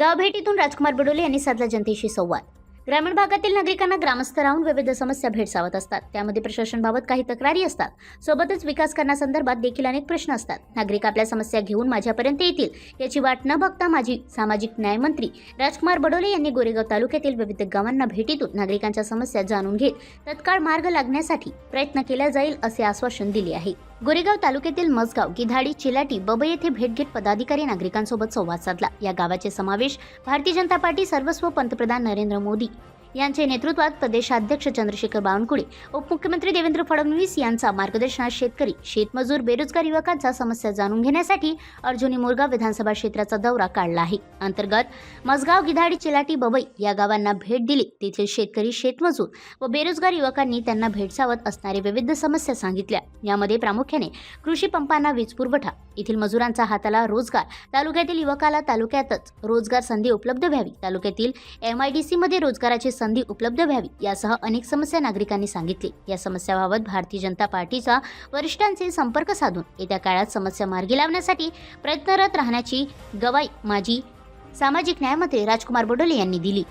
गावभेटीतून राजकुमार बडोले यांनी साधला जनतेशी संवाद. ग्रामीण भागातील नागरिकांना ग्रामस्थ राहून विविध समस्या भेडसावत असतात. त्यामध्ये प्रशासनाबाबत काही तक्रारी असतात. सोबतच विकास करण्यासंदर्भात देखील अनेक प्रश्न असतात. नागरिक आपल्या समस्या घेऊन माझ्यापर्यंत येतील याची वाट न बघता माजी सामाजिक न्याय मंत्री राजकुमार बडोले यांनी गोरेगाव तालुक्यातील विविध गावांना भेटीतून नागरिकांच्या समस्या जाणून घेत तत्काळ मार्ग लागण्यासाठी प्रयत्न केला जाईल असे आश्वासन दिले आहे. गोरेगाव तालुक्यातील मसगाव गिधाडी चिलाटी बबई येथे भेट घेत पदाधिकारी नागरिकांसोबत संवाद साधला. या गावाचे समावेश भारतीय जनता पार्टी सर्वस्व पंतप्रधान नरेंद्र मोदी यांचे नेतृत्वात प्रदेशाध्यक्ष चंद्रशेखर बावनकुळे उपमुख्यमंत्री देवेंद्र फडणवीस यांचा मार्गदर्शनात शेतकरी शेतमजूर बेरोजगार युवकांचा समस्या जाणून घेण्यासाठी अर्जुनी मोरगाव विधानसभा क्षेत्राचा दौरा काढला आहे. अंतर्गत मसगाव गिधाडी चिलाटी बबई या गावांना भेट दिली. तेथील शेतकरी शेतमजूर व बेरोजगार युवकांनी त्यांना भेडसावत असणारे विविध समस्या सांगितल्या. यामध्ये प्रामुख्याने कृषी पंपांना वीज पुरवठा येथील मजुरांचा हाताला रोजगार. तालुक्यातील युवकाला तालुक्यातच रोजगार संधी उपलब्ध व्हावी. तालुक्यातील एम आय डी सीमध्ये रोजगाराची संधी उपलब्ध व्हावी यासह अनेक समस्या नागरिकांनी सांगितली. या समस्याबाबत भारतीय जनता पार्टीचा वरिष्ठांचे संपर्क साधून येत्या काळात समस्या मार्गी लावण्यासाठी प्रयत्नरत राहण्याची गवाई माजी सामाजिक न्यायमंत्री राजकुमार बडोले यांनी दिली.